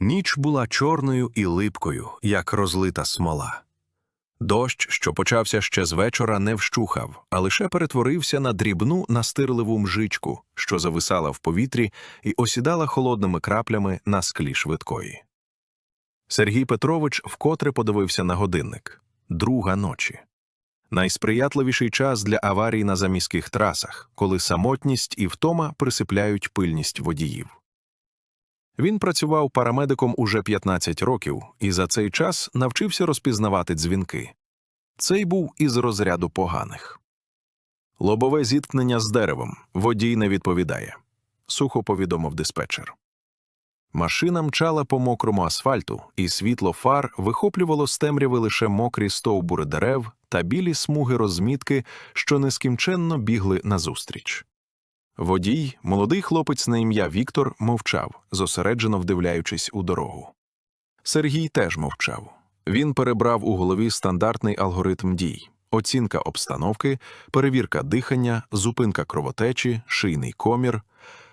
Ніч була чорною і липкою, як розлита смола. Дощ, що почався ще з вечора, не вщухав, а лише перетворився на дрібну настирливу мжичку, що зависала в повітрі і осідала холодними краплями на склі швидкої. Сергій Петрович вкотре подивився на годинник друга ночі. Найсприятливіший час для аварій на заміських трасах, коли самотність і втома присипляють пильність водіїв. Він працював парамедиком уже 15 років і за цей час навчився розпізнавати дзвінки. Цей був із розряду поганих. Лобове зіткнення з деревом. Водій не відповідає. Сухо повідомив диспетчер. Машина мчала по мокрому асфальту, і світло фар вихоплювало з темряви лише мокрі стовбури дерев та білі смуги розмітки, що нескінченно бігли назустріч. Водій, молодий хлопець на ім'я Віктор, мовчав, зосереджено вдивляючись у дорогу. Сергій теж мовчав. Він перебрав у голові стандартний алгоритм дій: оцінка обстановки, перевірка дихання, зупинка кровотечі, шийний комір,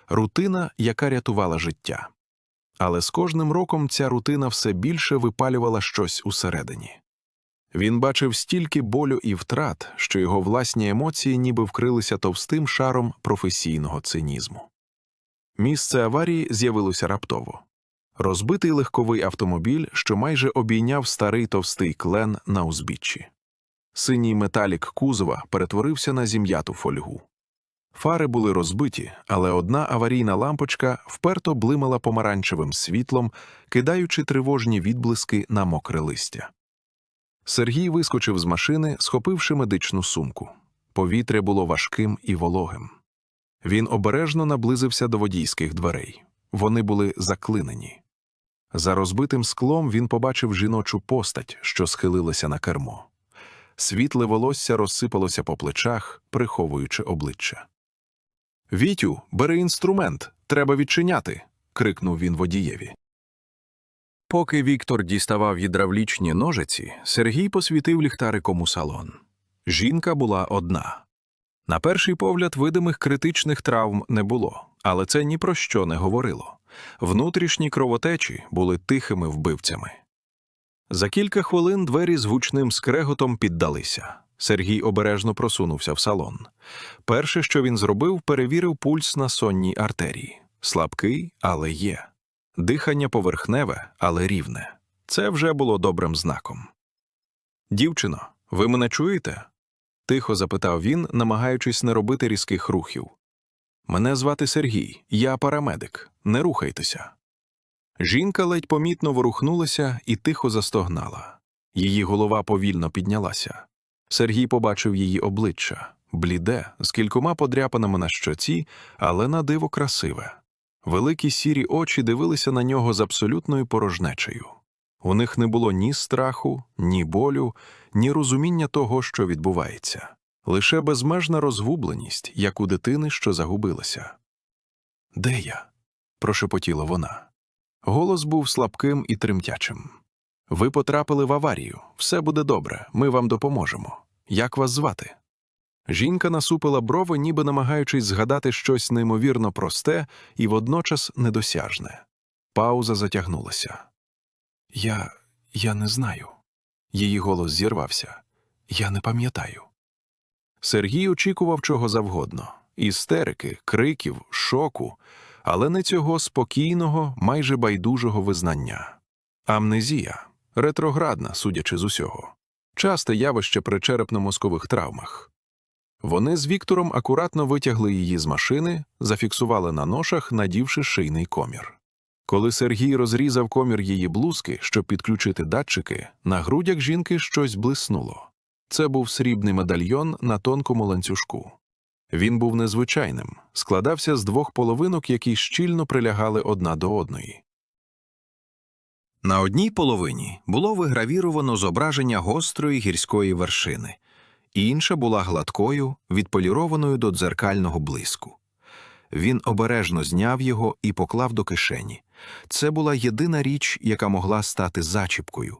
рутина, яка рятувала життя. Але з кожним роком ця рутина все більше випалювала щось усередині. Він бачив стільки болю і втрат, що його власні емоції ніби вкрилися товстим шаром професійного цинізму. Місце аварії з'явилося раптово. Розбитий легковий автомобіль, що майже обійняв старий товстий клен на узбіччі. Синій металік кузова перетворився на зім'яту фольгу. Фари були розбиті, але одна аварійна лампочка вперто блимала помаранчевим світлом, кидаючи тривожні відблиски на мокре листя. Сергій вискочив з машини, схопивши медичну сумку. Повітря було важким і вологим. Він обережно наблизився до водійських дверей. Вони були заклинені. За розбитим склом він побачив жіночу постать, що схилилася на кермо. Світле волосся розсипалося по плечах, приховуючи обличчя. Вітю, бери інструмент, треба відчиняти. крикнув він водієві. Поки Віктор діставав гідравлічні ножиці, Сергій посвітив ліхтариком у салон. Жінка була одна. На перший погляд, видимих критичних травм не було, але це ні про що не говорило. Внутрішні кровотечі були тихими вбивцями. За кілька хвилин двері з гучним скреготом піддалися. Сергій обережно просунувся в салон. Перше, що він зробив, перевірив пульс на сонній артерії. Слабкий, але є. Дихання поверхневе, але рівне. Це вже було добрим знаком. Дівчино, ви мене чуєте? тихо запитав він, намагаючись не робити різких рухів. Мене звати Сергій, я парамедик. Не рухайтеся. Жінка ледь помітно ворухнулася і тихо застогнала. Її голова повільно піднялася. Сергій побачив її обличчя бліде, з кількома подряпинами на щоці, але на диво красиве. Великі сірі очі дивилися на нього з абсолютною порожнечею. У них не було ні страху, ні болю, ні розуміння того, що відбувається, лише безмежна розгубленість, як у дитини, що загубилася. Де я? прошепотіла вона. Голос був слабким і тремтячим. Ви потрапили в аварію, все буде добре, ми вам допоможемо. Як вас звати? Жінка насупила брови, ніби намагаючись згадати щось неймовірно просте і водночас недосяжне. Пауза затягнулася. Я. я не знаю. Її голос зірвався. Я не пам'ятаю. Сергій очікував чого завгодно істерики, криків, шоку, але не цього спокійного, майже байдужого визнання. Амнезія ретроградна, судячи з усього, часте явище при черепно-мозкових травмах. Вони з Віктором акуратно витягли її з машини, зафіксували на ношах, надівши шийний комір. Коли Сергій розрізав комір її блузки, щоб підключити датчики, на грудях жінки щось блиснуло. Це був срібний медальйон на тонкому ланцюжку. Він був незвичайним, складався з двох половинок, які щільно прилягали одна до одної. На одній половині було вигравіровано зображення гострої гірської вершини, інша була гладкою, відполірованою до дзеркального блиску. Він обережно зняв його і поклав до кишені. Це була єдина річ, яка могла стати зачіпкою.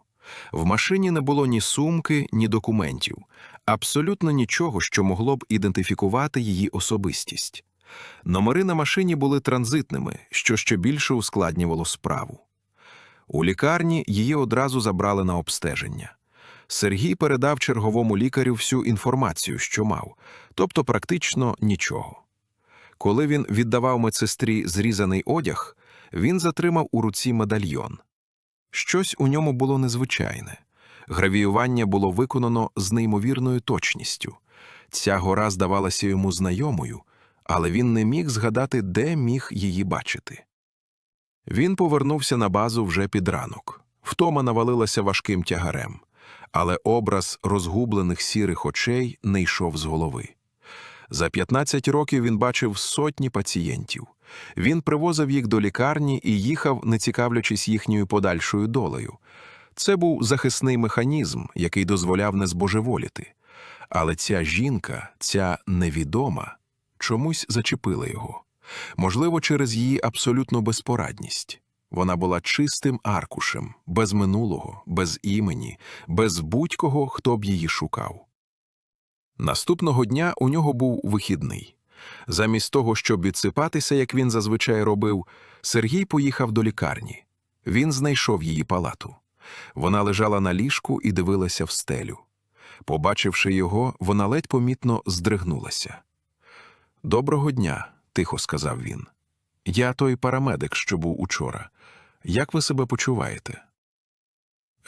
В машині не було ні сумки, ні документів, абсолютно нічого, що могло б ідентифікувати її особистість. Номери на машині були транзитними, що ще більше ускладнювало справу. У лікарні її одразу забрали на обстеження. Сергій передав черговому лікарю всю інформацію, що мав, тобто практично нічого. Коли він віддавав медсестрі зрізаний одяг, він затримав у руці медальйон. Щось у ньому було незвичайне. Гравіювання було виконано з неймовірною точністю. Ця гора здавалася йому знайомою, але він не міг згадати, де міг її бачити. Він повернувся на базу вже під ранок. Втома навалилася важким тягарем, але образ розгублених сірих очей не йшов з голови. За 15 років він бачив сотні пацієнтів. Він привозив їх до лікарні і їхав, не цікавлячись їхньою подальшою долею. Це був захисний механізм, який дозволяв не збожеволіти. Але ця жінка, ця невідома, чомусь зачепила його. Можливо, через її абсолютну безпорадність. Вона була чистим аркушем, без минулого, без імені, без будь-кого, хто б її шукав. Наступного дня у нього був вихідний. Замість того, щоб відсипатися, як він зазвичай робив, Сергій поїхав до лікарні. Він знайшов її палату. Вона лежала на ліжку і дивилася в стелю. Побачивши його, вона ледь помітно здригнулася. Доброго дня, тихо сказав він. Я той парамедик, що був учора. Як ви себе почуваєте?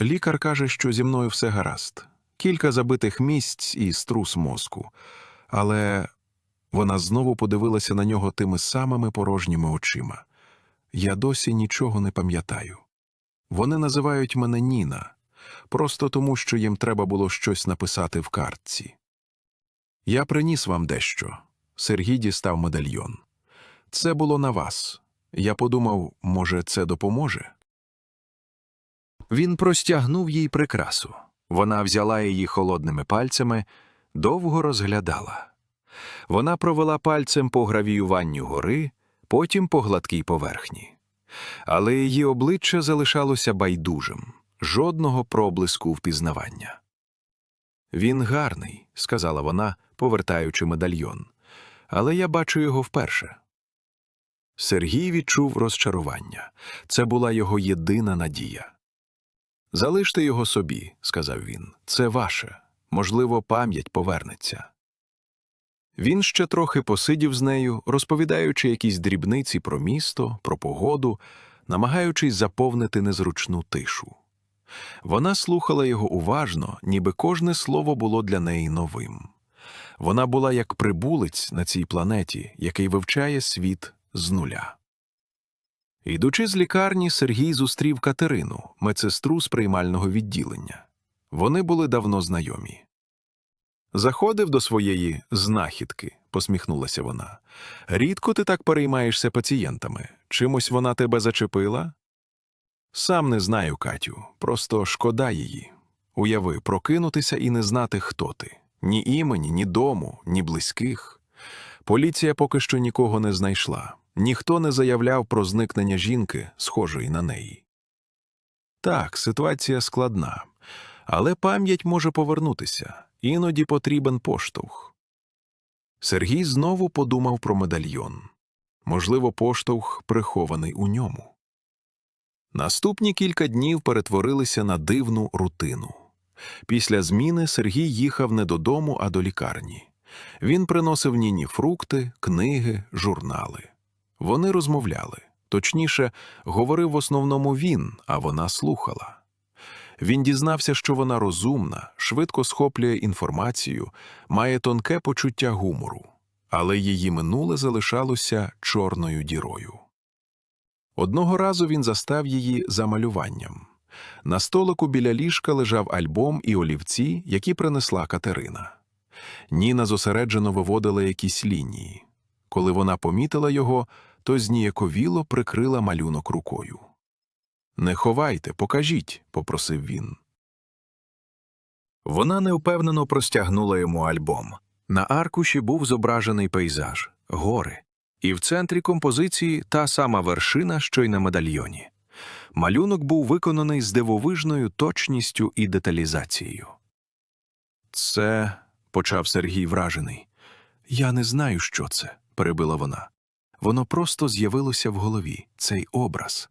Лікар каже, що зі мною все гаразд. Кілька забитих місць і струс мозку. Але вона знову подивилася на нього тими самими порожніми очима. Я досі нічого не пам'ятаю. Вони називають мене Ніна, просто тому, що їм треба було щось написати в картці. Я приніс вам дещо. Сергій дістав медальйон. Це було на вас. Я подумав, може, це допоможе. Він простягнув їй прикрасу. Вона взяла її холодними пальцями, довго розглядала. Вона провела пальцем по гравіюванню гори, потім по гладкій поверхні. Але її обличчя залишалося байдужим, жодного проблиску впізнавання. Він гарний, сказала вона, повертаючи медальйон, але я бачу його вперше. Сергій відчув розчарування. Це була його єдина надія. Залиште його собі, сказав він. Це ваше. Можливо, пам'ять повернеться. Він ще трохи посидів з нею, розповідаючи якісь дрібниці про місто, про погоду, намагаючись заповнити незручну тишу. Вона слухала його уважно, ніби кожне слово було для неї новим. Вона була як прибулець на цій планеті, який вивчає світ з нуля. Йдучи з лікарні, Сергій зустрів Катерину, медсестру з приймального відділення. Вони були давно знайомі. Заходив до своєї знахідки, посміхнулася вона. Рідко ти так переймаєшся пацієнтами. Чимось вона тебе зачепила? Сам не знаю, Катю, просто шкода її. Уяви, прокинутися і не знати, хто ти. Ні імені, ні дому, ні близьких. Поліція поки що нікого не знайшла. Ніхто не заявляв про зникнення жінки, схожої на неї. Так, ситуація складна, але пам'ять може повернутися, іноді потрібен поштовх. Сергій знову подумав про медальйон. Можливо, поштовх прихований у ньому. Наступні кілька днів перетворилися на дивну рутину. Після зміни Сергій їхав не додому, а до лікарні. Він приносив Ніні фрукти, книги, журнали. Вони розмовляли. Точніше, говорив в основному він, а вона слухала. Він дізнався, що вона розумна, швидко схоплює інформацію, має тонке почуття гумору, але її минуле залишалося чорною дірою. Одного разу він застав її за малюванням. На столику біля ліжка лежав альбом і олівці, які принесла Катерина. Ніна зосереджено виводила якісь лінії. Коли вона помітила його, то зніяковіло прикрила малюнок рукою. Не ховайте, покажіть, попросив він. Вона невпевнено простягнула йому альбом. На аркуші був зображений пейзаж, гори, і в центрі композиції та сама вершина, що й на медальйоні. Малюнок був виконаний з дивовижною точністю і деталізацією. Це, почав Сергій вражений. Я не знаю, що це, перебила вона. Воно просто з'явилося в голові, цей образ.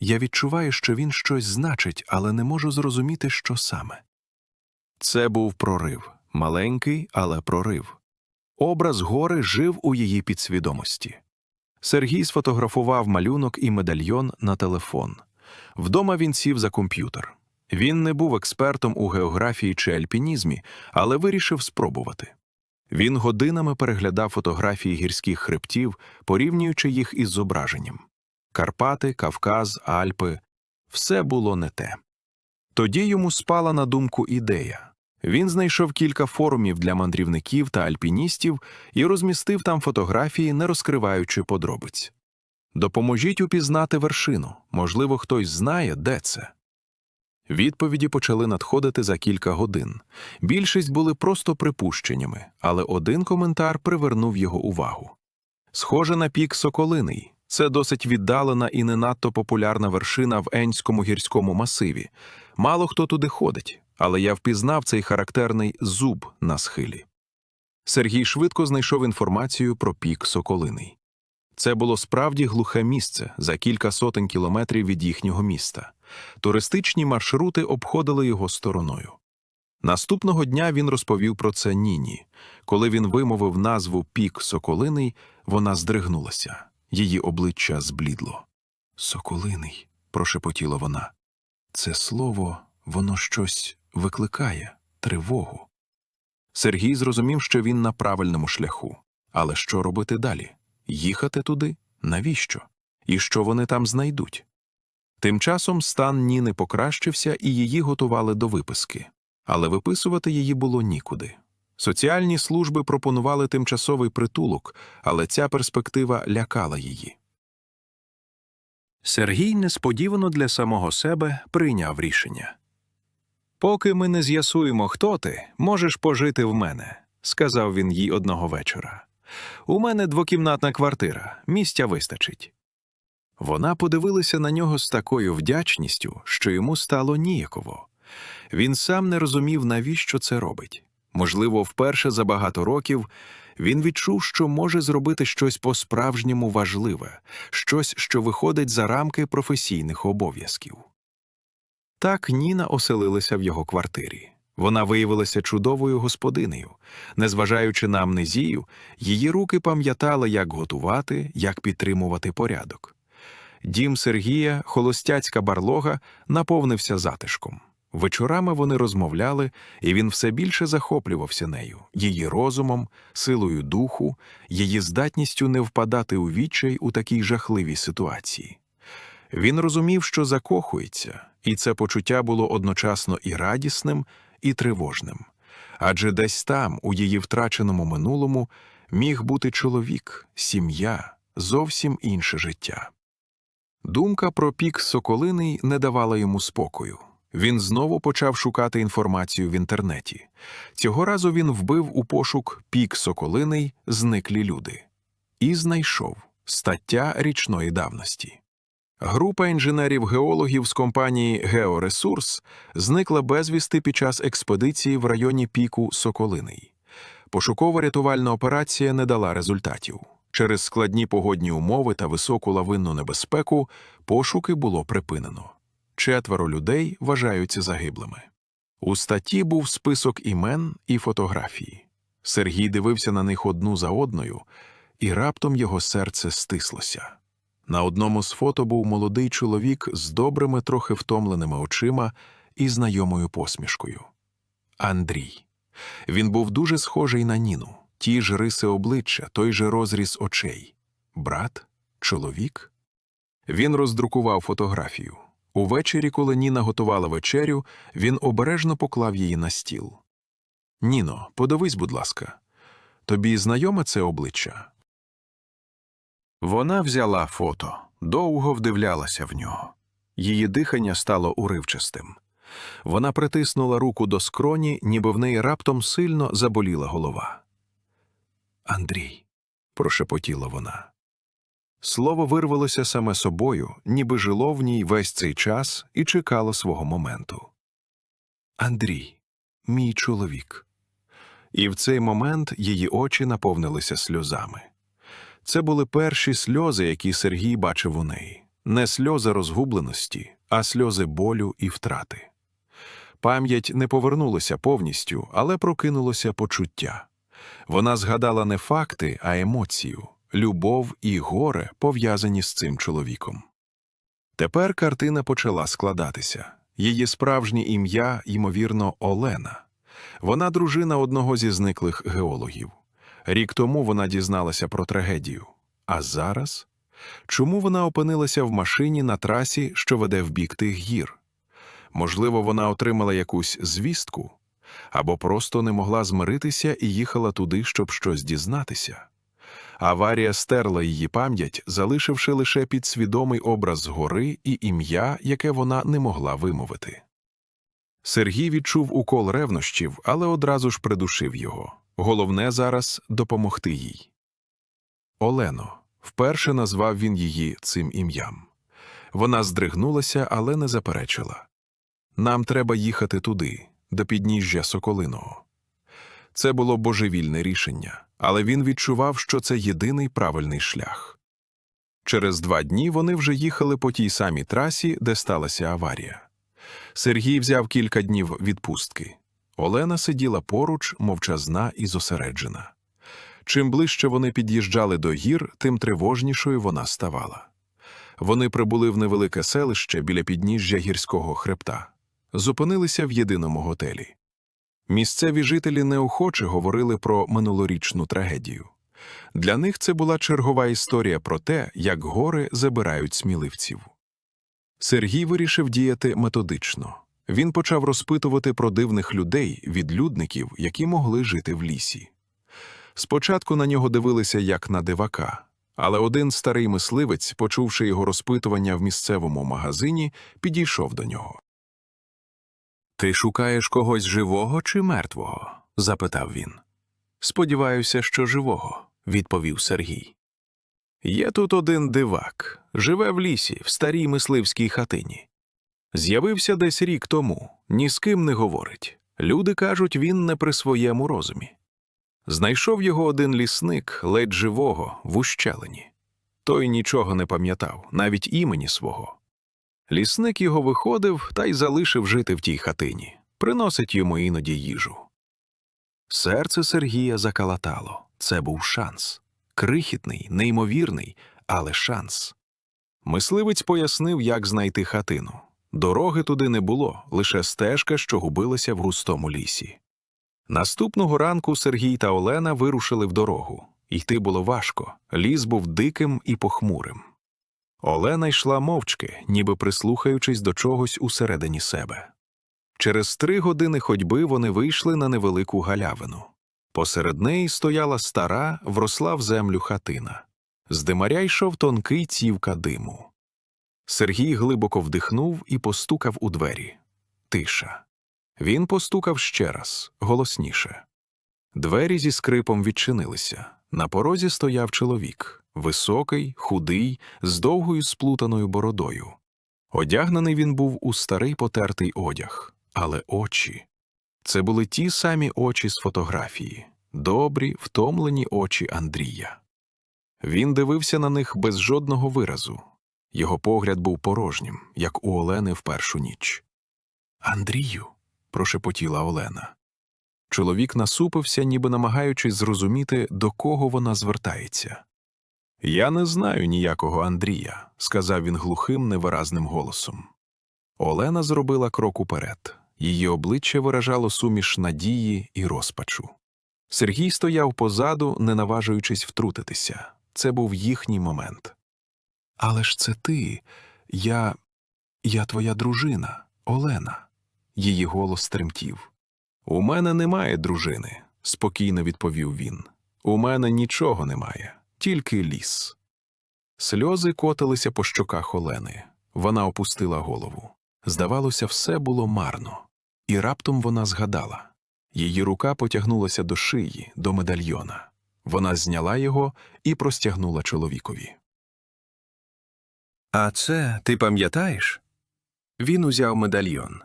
Я відчуваю, що він щось значить, але не можу зрозуміти, що саме. Це був прорив, маленький, але прорив. Образ гори жив у її підсвідомості. Сергій сфотографував малюнок і медальйон на телефон. Вдома він сів за комп'ютер. Він не був експертом у географії чи альпінізмі, але вирішив спробувати. Він годинами переглядав фотографії гірських хребтів, порівнюючи їх із зображенням. Карпати, Кавказ, Альпи все було не те. Тоді йому спала на думку ідея. Він знайшов кілька форумів для мандрівників та альпіністів і розмістив там фотографії, не розкриваючи подробиць. Допоможіть упізнати вершину, можливо, хтось знає, де це. Відповіді почали надходити за кілька годин. Більшість були просто припущеннями, але один коментар привернув його увагу. Схоже на пік Соколиний. Це досить віддалена і не надто популярна вершина в Енському гірському масиві. Мало хто туди ходить, але я впізнав цей характерний зуб на схилі. Сергій швидко знайшов інформацію про пік Соколиний. Це було справді глухе місце за кілька сотень кілометрів від їхнього міста. Туристичні маршрути обходили його стороною. Наступного дня він розповів про це Ніні. Коли він вимовив назву пік Соколиний, вона здригнулася. Її обличчя зблідло. Соколиний, прошепотіла вона. Це слово, воно щось викликає, тривогу. Сергій зрозумів, що він на правильному шляху. Але що робити далі? Їхати туди? Навіщо? І що вони там знайдуть? Тим часом стан Ніни покращився і її готували до виписки. Але виписувати її було нікуди. Соціальні служби пропонували тимчасовий притулок, але ця перспектива лякала її. Сергій несподівано для самого себе прийняв рішення. Поки ми не з'ясуємо, хто ти, можеш пожити в мене, сказав він їй одного вечора. У мене двокімнатна квартира, місця вистачить. Вона подивилася на нього з такою вдячністю, що йому стало ніяково. Він сам не розумів, навіщо це робить. Можливо, вперше за багато років він відчув, що може зробити щось по-справжньому важливе, щось, що виходить за рамки професійних обов'язків. Так Ніна оселилася в його квартирі. Вона виявилася чудовою господинею. Незважаючи на амнезію, її руки пам'ятали, як готувати, як підтримувати порядок. Дім Сергія, холостяцька барлога, наповнився затишком. Вечорами вони розмовляли, і він все більше захоплювався нею, її розумом, силою духу, її здатністю не впадати у відчай у такій жахливій ситуації. Він розумів, що закохується, і це почуття було одночасно і радісним, і тривожним. Адже десь там, у її втраченому минулому, міг бути чоловік, сім'я, зовсім інше життя. Думка про пік Соколиний не давала йому спокою. Він знову почав шукати інформацію в інтернеті. Цього разу він вбив у пошук пік Соколиний зниклі люди. І знайшов стаття річної давності. Група інженерів-геологів з компанії Георесурс зникла безвісти під час експедиції в районі піку Соколиний. Пошуково-рятувальна операція не дала результатів. Через складні погодні умови та високу лавинну небезпеку пошуки було припинено. Четверо людей вважаються загиблими. У статті був список імен і фотографії. Сергій дивився на них одну за одною, і раптом його серце стислося. На одному з фото був молодий чоловік з добрими, трохи втомленими очима і знайомою посмішкою. Андрій. Він був дуже схожий на Ніну, ті ж риси обличчя, той же розріз очей. Брат? Чоловік? Він роздрукував фотографію. Увечері, коли Ніна готувала вечерю, він обережно поклав її на стіл. Ніно, подивись, будь ласка. Тобі знайоме це обличчя? Вона взяла фото, довго вдивлялася в нього. Її дихання стало уривчастим. Вона притиснула руку до скроні, ніби в неї раптом сильно заболіла голова. Андрій, прошепотіла вона. Слово вирвалося саме собою, ніби жило в ній весь цей час і чекало свого моменту. Андрій, мій чоловік. І в цей момент її очі наповнилися сльозами. Це були перші сльози, які Сергій бачив у неї. не сльози розгубленості, а сльози болю і втрати. Пам'ять не повернулася повністю, але прокинулося почуття. Вона згадала не факти, а емоцію, любов і горе, пов'язані з цим чоловіком. Тепер картина почала складатися. Її справжнє ім'я, ймовірно, Олена. Вона дружина одного зі зниклих геологів. Рік тому вона дізналася про трагедію. А зараз? Чому вона опинилася в машині на трасі, що веде в бік тих гір? Можливо, вона отримала якусь звістку, або просто не могла змиритися і їхала туди, щоб щось дізнатися. Аварія стерла її пам'ять, залишивши лише підсвідомий образ гори і ім'я, яке вона не могла вимовити. Сергій відчув укол ревнощів, але одразу ж придушив його. Головне зараз допомогти їй. Олено. Вперше назвав він її цим ім'ям. Вона здригнулася, але не заперечила. Нам треба їхати туди, до підніжжя Соколиного. Це було божевільне рішення, але він відчував, що це єдиний правильний шлях. Через два дні вони вже їхали по тій самій трасі, де сталася аварія. Сергій взяв кілька днів відпустки. Олена сиділа поруч, мовчазна і зосереджена. Чим ближче вони під'їжджали до гір, тим тривожнішою вона ставала. Вони прибули в невелике селище біля підніжжя гірського хребта, зупинилися в єдиному готелі. Місцеві жителі неохоче говорили про минулорічну трагедію. Для них це була чергова історія про те, як гори забирають сміливців. Сергій вирішив діяти методично. Він почав розпитувати про дивних людей, відлюдників, які могли жити в лісі. Спочатку на нього дивилися як на дивака, але один старий мисливець, почувши його розпитування в місцевому магазині, підійшов до нього. Ти шукаєш когось живого чи мертвого? запитав він. Сподіваюся, що живого, відповів Сергій. Є тут один дивак, живе в лісі, в старій мисливській хатині. З'явився десь рік тому, ні з ким не говорить. Люди кажуть, він не при своєму розумі. Знайшов його один лісник, ледь живого, в ущелині. Той нічого не пам'ятав, навіть імені свого. Лісник його виходив та й залишив жити в тій хатині, приносить йому іноді їжу. Серце Сергія закалатало. Це був шанс. Крихітний, неймовірний, але шанс. Мисливець пояснив, як знайти хатину. Дороги туди не було, лише стежка, що губилася в густому лісі. Наступного ранку Сергій та Олена вирушили в дорогу. Йти було важко, ліс був диким і похмурим. Олена йшла мовчки, ніби прислухаючись до чогось усередині себе. Через три години ходьби вони вийшли на невелику галявину. Посеред неї стояла стара, вросла в землю хатина. З димаря йшов тонкий цівка диму. Сергій глибоко вдихнув і постукав у двері. Тиша. Він постукав ще раз, голосніше. Двері зі скрипом відчинилися. На порозі стояв чоловік високий, худий, з довгою сплутаною бородою. Одягнений він був у старий потертий одяг, але очі. Це були ті самі очі з фотографії, добрі, втомлені очі Андрія. Він дивився на них без жодного виразу. Його погляд був порожнім, як у Олени в першу ніч. Андрію, прошепотіла Олена. Чоловік насупився, ніби намагаючись зрозуміти, до кого вона звертається. Я не знаю ніякого Андрія, сказав він глухим, невиразним голосом. Олена зробила крок уперед. Її обличчя виражало суміш надії і розпачу. Сергій стояв позаду, не наважуючись втрутитися. Це був їхній момент. Але ж це ти, я. я твоя дружина, Олена. Її голос тремтів. У мене немає дружини, спокійно відповів він. У мене нічого немає, тільки ліс. Сльози котилися по щоках Олени. Вона опустила голову. Здавалося, все було марно. І раптом вона згадала. Її рука потягнулася до шиї, до медальйона. Вона зняла його і простягнула чоловікові. А це ти пам'ятаєш? Він узяв медальйон.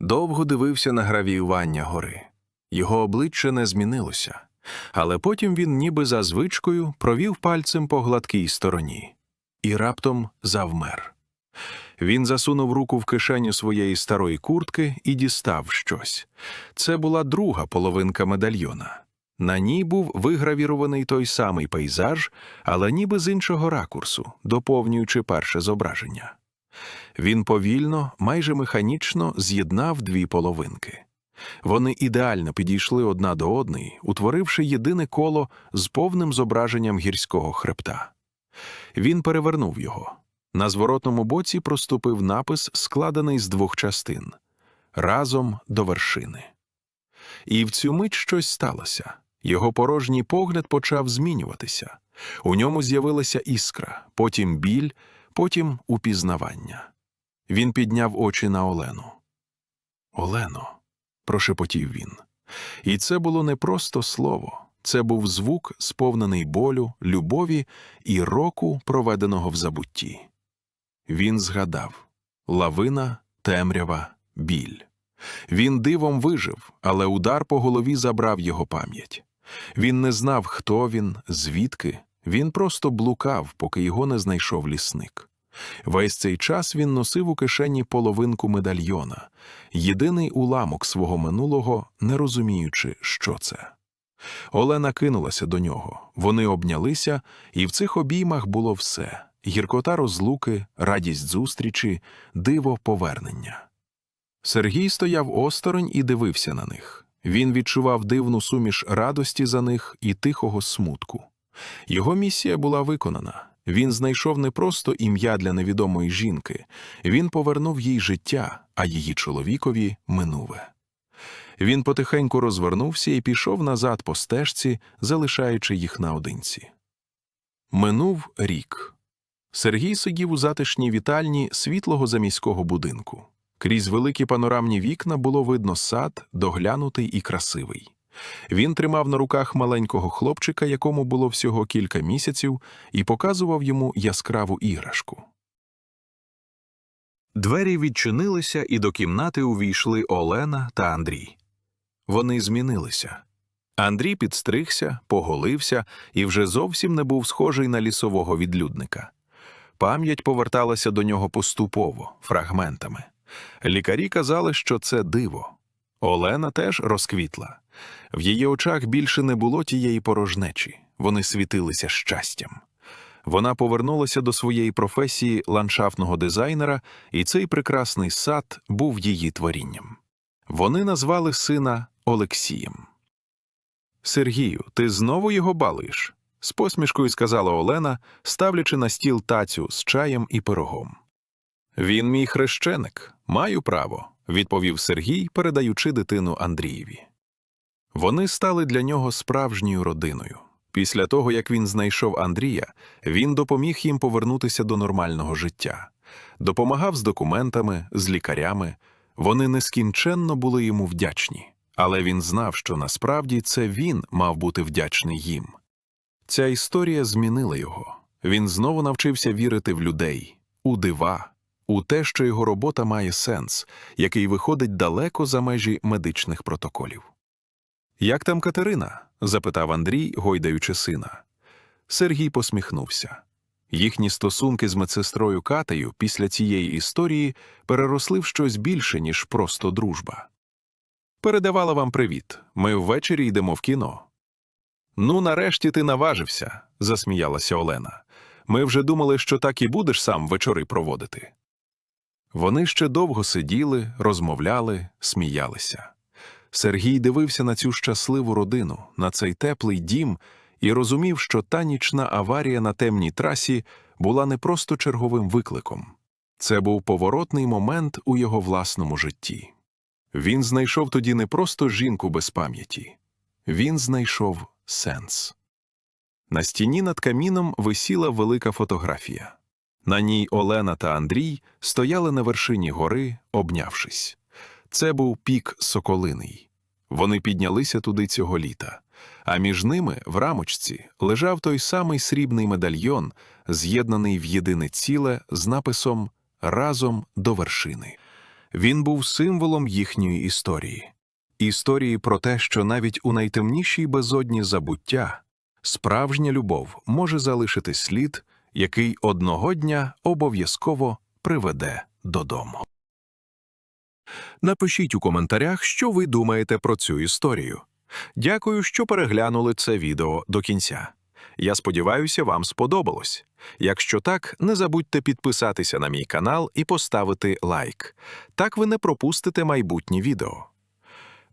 Довго дивився на гравіювання гори. Його обличчя не змінилося, але потім він, ніби за звичкою, провів пальцем по гладкій стороні і раптом завмер. Він засунув руку в кишеню своєї старої куртки і дістав щось. Це була друга половинка медальйона. На ній був вигравірований той самий пейзаж, але ніби з іншого ракурсу, доповнюючи перше зображення. Він повільно, майже механічно з'єднав дві половинки. Вони ідеально підійшли одна до одної, утворивши єдине коло з повним зображенням гірського хребта. Він перевернув його. На зворотному боці проступив напис, складений з двох частин разом до вершини. І в цю мить щось сталося. Його порожній погляд почав змінюватися. У ньому з'явилася іскра, потім біль, потім упізнавання. Він підняв очі на Олену. Олено, прошепотів він. І це було не просто слово, це був звук, сповнений болю, любові і року, проведеного в забутті. Він згадав лавина, темрява, біль. Він дивом вижив, але удар по голові забрав його пам'ять. Він не знав, хто він, звідки. Він просто блукав, поки його не знайшов лісник. Весь цей час він носив у кишені половинку медальйона, єдиний уламок свого минулого, не розуміючи, що це. Олена кинулася до нього. Вони обнялися, і в цих обіймах було все гіркота розлуки, радість зустрічі, диво повернення. Сергій стояв осторонь і дивився на них. Він відчував дивну суміш радості за них і тихого смутку. Його місія була виконана. Він знайшов не просто ім'я для невідомої жінки, він повернув їй життя, а її чоловікові минуле. Він потихеньку розвернувся і пішов назад по стежці, залишаючи їх наодинці. Минув рік. Сергій сидів у затишній вітальні світлого заміського будинку. Крізь великі панорамні вікна було видно сад, доглянутий і красивий. Він тримав на руках маленького хлопчика, якому було всього кілька місяців, і показував йому яскраву іграшку. Двері відчинилися, і до кімнати увійшли Олена та Андрій. Вони змінилися. Андрій підстригся, поголився і вже зовсім не був схожий на лісового відлюдника. Пам'ять поверталася до нього поступово, фрагментами. Лікарі казали, що це диво. Олена теж розквітла. В її очах більше не було тієї порожнечі, вони світилися щастям. Вона повернулася до своєї професії ландшафтного дизайнера, і цей прекрасний сад був її творінням. Вони назвали сина Олексієм. Сергію, ти знову його балуєш? з посмішкою сказала Олена, ставлячи на стіл тацю з чаєм і пирогом. Він мій хрещеник, маю право, відповів Сергій, передаючи дитину Андрієві. Вони стали для нього справжньою родиною. Після того, як він знайшов Андрія, він допоміг їм повернутися до нормального життя, допомагав з документами, з лікарями. Вони нескінченно були йому вдячні, але він знав, що насправді це він мав бути вдячний їм. Ця історія змінила його. Він знову навчився вірити в людей, у дива, у те, що його робота має сенс, який виходить далеко за межі медичних протоколів. Як там Катерина? запитав Андрій, гойдаючи сина. Сергій посміхнувся. Їхні стосунки з медсестрою Катею після цієї історії переросли в щось більше, ніж просто дружба. Передавала вам привіт. Ми ввечері йдемо в кіно. Ну, нарешті ти наважився, засміялася Олена. Ми вже думали, що так і будеш сам вечори проводити. Вони ще довго сиділи, розмовляли, сміялися. Сергій дивився на цю щасливу родину, на цей теплий дім і розумів, що та нічна аварія на темній трасі була не просто черговим викликом. Це був поворотний момент у його власному житті. Він знайшов тоді не просто жінку без пам'яті, він знайшов сенс. На стіні над каміном висіла велика фотографія. На ній Олена та Андрій стояли на вершині гори, обнявшись. Це був пік Соколиний. Вони піднялися туди цього літа, а між ними в рамочці лежав той самий срібний медальйон, з'єднаний в єдине ціле з написом Разом до вершини. Він був символом їхньої історії, історії про те, що навіть у найтемнішій безодні забуття справжня любов може залишити слід, який одного дня обов'язково приведе додому. Напишіть у коментарях, що ви думаєте про цю історію. Дякую, що переглянули це відео до кінця. Я сподіваюся, вам сподобалось. Якщо так, не забудьте підписатися на мій канал і поставити лайк. Так ви не пропустите майбутні відео.